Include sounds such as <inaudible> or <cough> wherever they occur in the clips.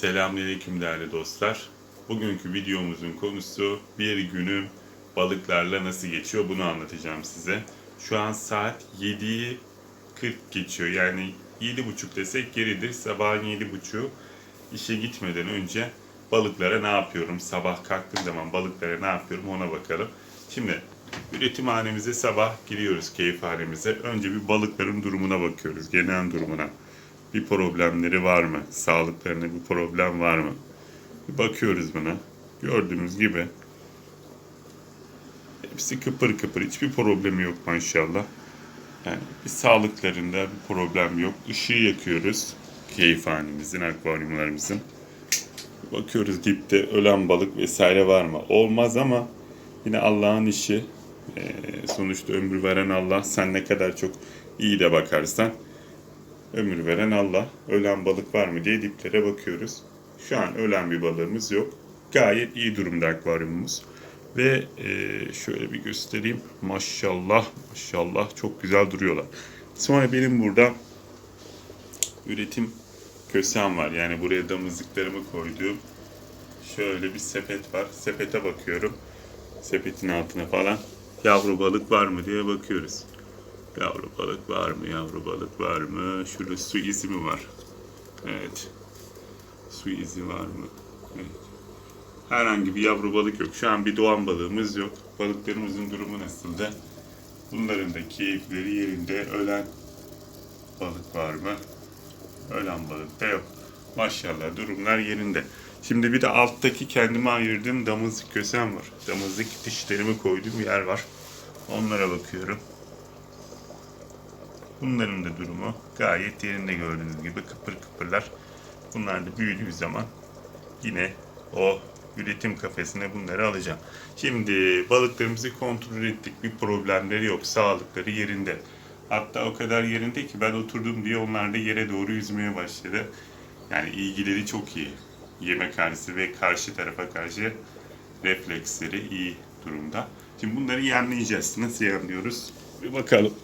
Selamünaleyküm değerli dostlar. Bugünkü videomuzun konusu bir günüm balıklarla nasıl geçiyor bunu anlatacağım size. Şu an saat 7'yi 40 geçiyor. Yani 7.30 desek geridir. Sabahın 7.30'u işe gitmeden önce balıklara ne yapıyorum? Sabah kalktığım zaman balıklara ne yapıyorum ona bakalım. Şimdi üretimhanemize sabah giriyoruz keyifhanemize. Önce bir balıkların durumuna bakıyoruz. Genel durumuna bir problemleri var mı? Sağlıklarında bir problem var mı? Bir bakıyoruz buna. Gördüğümüz gibi hepsi kıpır kıpır. Hiçbir problemi yok maşallah. Yani bir sağlıklarında bir problem yok. Işığı yakıyoruz. Keyifhanemizin, akvaryumlarımızın. Bakıyoruz dipte ölen balık vesaire var mı? Olmaz ama yine Allah'ın işi. Ee, sonuçta ömür veren Allah. Sen ne kadar çok iyi de bakarsan ömür veren Allah. Ölen balık var mı diye diplere bakıyoruz. Şu an ölen bir balığımız yok. Gayet iyi durumda akvaryumumuz. Ve e, şöyle bir göstereyim. Maşallah, maşallah çok güzel duruyorlar. Sonra benim burada üretim kösem var. Yani buraya damızlıklarımı koyduğum şöyle bir sepet var. Sepete bakıyorum. Sepetin altına falan yavru balık var mı diye bakıyoruz. Yavru balık var mı? Yavru balık var mı? Şurada su izi mi var? Evet. Su izi var mı? Evet. Herhangi bir yavru balık yok. Şu an bir doğan balığımız yok. Balıklarımızın durumu nasıl? Bunların da keyifleri yerinde. Ölen balık var mı? Ölen balık da yok. Maşallah durumlar yerinde. Şimdi bir de alttaki kendime ayırdığım damızlık kösem var. Damızlık dişlerimi koyduğum yer var. Onlara bakıyorum. Bunların da durumu gayet yerinde gördüğünüz gibi kıpır kıpırlar. Bunlar da büyüdüğü zaman yine o üretim kafesine bunları alacağım. Şimdi balıklarımızı kontrol ettik. Bir problemleri yok. Sağlıkları yerinde. Hatta o kadar yerinde ki ben oturdum diye onlar da yere doğru yüzmeye başladı. Yani ilgileri çok iyi. Yeme karşısı ve karşı tarafa karşı refleksleri iyi durumda. Şimdi bunları yemleyeceğiz. Nasıl yemliyoruz? Bir bakalım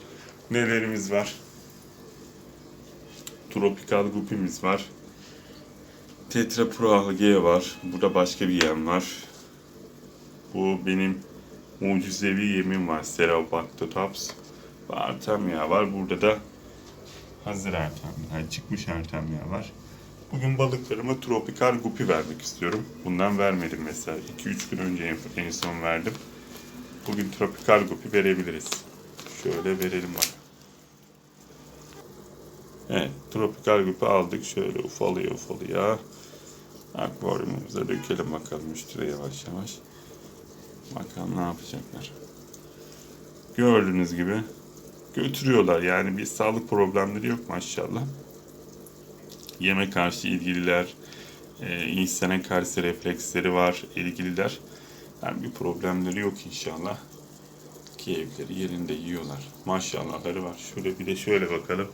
nelerimiz var. Tropikal gupimiz var. Tetra Algae var. Burada başka bir yem var. Bu benim mucizevi yemim var. Serobactops. Artemia var. Burada da hazır Artemia, yani çıkmış Artemia var. Bugün balıklarıma tropikal gupi vermek istiyorum. Bundan vermedim mesela. 2-3 gün önce en son verdim. Bugün tropikal gupi verebiliriz. Şöyle verelim bak. Evet, tropikal gupi aldık. Şöyle ufalıyor ufalıyor. Akvaryumumuza dökelim bakalım üstüne yavaş yavaş. Bakalım ne yapacaklar. Gördüğünüz gibi götürüyorlar. Yani bir sağlık problemleri yok maşallah. Yeme karşı ilgililer, e, insana karşı refleksleri var ilgililer. Yani bir problemleri yok inşallah. Keyifleri yerinde yiyorlar. Maşallahları var. Şöyle bir de şöyle bakalım.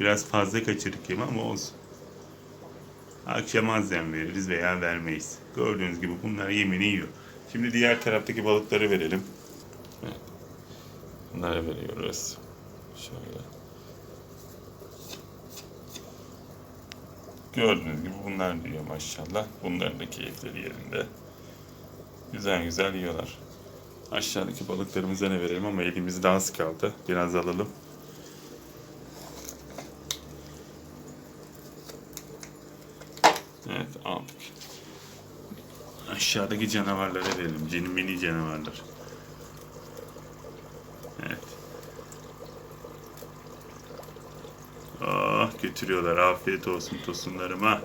Biraz fazla kaçırdık yeme ama olsun. Akşam az yem veririz veya vermeyiz. Gördüğünüz gibi bunlar yemini yiyor. Şimdi diğer taraftaki balıkları verelim. Evet. Bunları veriyoruz. Şöyle. Gördüğünüz gibi bunlar diyor maşallah. Bunların da keyifleri yerinde. Güzel güzel yiyorlar. Aşağıdaki balıklarımıza ne verelim ama elimizde az kaldı. Biraz alalım. Evet aldık. Aşağıdaki canavarlara verelim. Cin mini canavarlar. Evet. Ah götürüyorlar. Afiyet olsun tosunlarıma.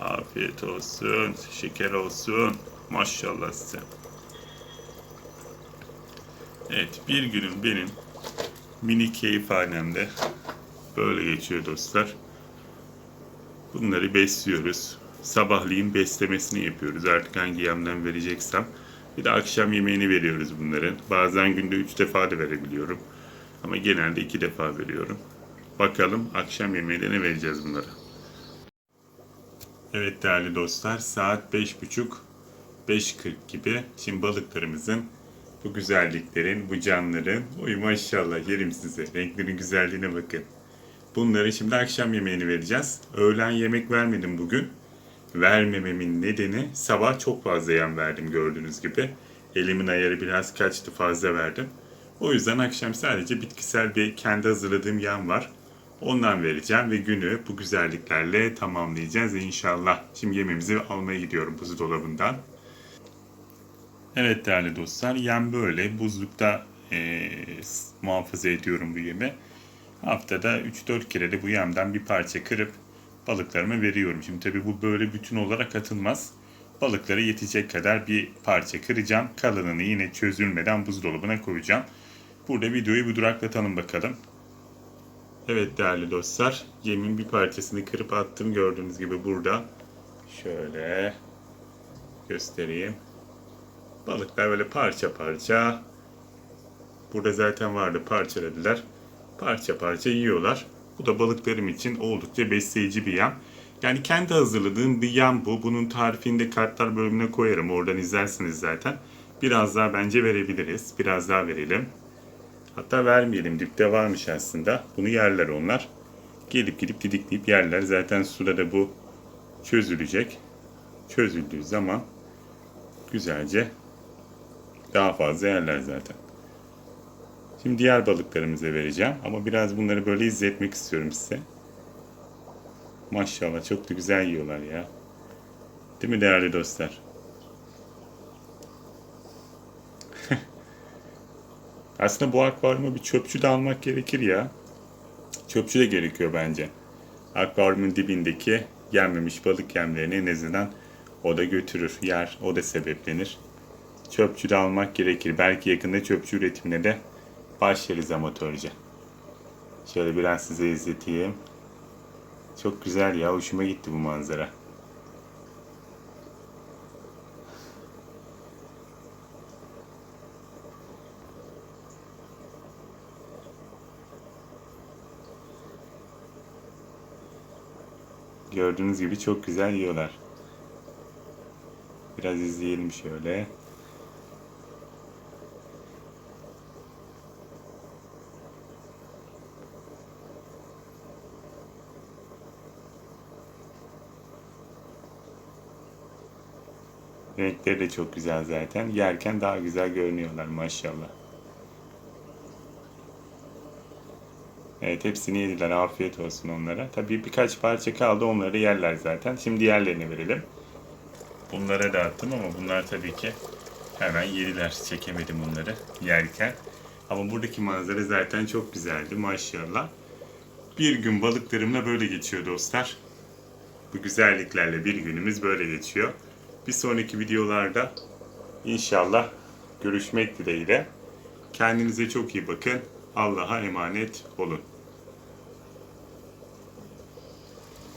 Afiyet olsun. Şeker olsun. Maşallah size. Evet bir günüm benim mini keyifhanemde böyle geçiyor dostlar. Bunları besliyoruz. Sabahleyin beslemesini yapıyoruz. Artık hangi yemden vereceksem. Bir de akşam yemeğini veriyoruz bunların. Bazen günde üç defa da verebiliyorum. Ama genelde iki defa veriyorum. Bakalım akşam yemeğinde ne vereceğiz bunlara. Evet değerli dostlar saat beş buçuk 5.40 gibi. Şimdi balıklarımızın bu güzelliklerin, bu canların, oy maşallah yerim size. Renklerin güzelliğine bakın. Bunları şimdi akşam yemeğini vereceğiz. Öğlen yemek vermedim bugün. Vermememin nedeni sabah çok fazla yem verdim gördüğünüz gibi. Elimin ayarı biraz kaçtı fazla verdim. O yüzden akşam sadece bitkisel bir kendi hazırladığım yem var. Ondan vereceğim ve günü bu güzelliklerle tamamlayacağız inşallah. Şimdi yemeğimizi almaya gidiyorum buzdolabından. Evet değerli dostlar, yem böyle. Buzlukta eee, muhafaza ediyorum bu yemi. Haftada 3-4 kere de bu yemden bir parça kırıp balıklarıma veriyorum. Şimdi tabii bu böyle bütün olarak atılmaz. Balıklara yetecek kadar bir parça kıracağım. Kalanını yine çözülmeden buzdolabına koyacağım. Burada videoyu bir duraklatalım bakalım. Evet değerli dostlar, yemin bir parçasını kırıp attım gördüğünüz gibi burada. Şöyle göstereyim. Balıklar böyle parça parça. Burada zaten vardı parçaladılar. Parça parça yiyorlar. Bu da balıklarım için oldukça besleyici bir yem. Yani kendi hazırladığım bir yem bu. Bunun tarifini de kartlar bölümüne koyarım. Oradan izlersiniz zaten. Biraz daha bence verebiliriz. Biraz daha verelim. Hatta vermeyelim. Dipte varmış aslında. Bunu yerler onlar. Gelip gidip didikleyip yerler. Zaten suda da bu çözülecek. Çözüldüğü zaman güzelce daha fazla yerler zaten. Şimdi diğer balıklarımıza vereceğim. Ama biraz bunları böyle izletmek istiyorum size. Maşallah çok da güzel yiyorlar ya. Değil mi değerli dostlar? <laughs> Aslında bu akvaryuma bir çöpçü de almak gerekir ya. Çöpçü de gerekiyor bence. Akvaryumun dibindeki yenmemiş balık yemlerini en azından o da götürür, yer, o da sebeplenir. Çöpçü almak gerekir. Belki yakında çöpçü üretimine de başlarız amatörce. Şöyle biraz size izleteyim. Çok güzel ya, hoşuma gitti bu manzara. Gördüğünüz gibi çok güzel yiyorlar. Biraz izleyelim şöyle. Renkleri de çok güzel zaten. Yerken daha güzel görünüyorlar maşallah. Evet hepsini yediler. Afiyet olsun onlara. Tabii birkaç parça kaldı. Onları yerler zaten. Şimdi diğerlerini verelim. Bunlara dağıttım ama bunlar tabii ki hemen yediler. Çekemedim onları yerken. Ama buradaki manzara zaten çok güzeldi maşallah. Bir gün balıklarımla böyle geçiyor dostlar. Bu güzelliklerle bir günümüz böyle geçiyor. Bir sonraki videolarda inşallah görüşmek dileğiyle. Kendinize çok iyi bakın. Allah'a emanet olun.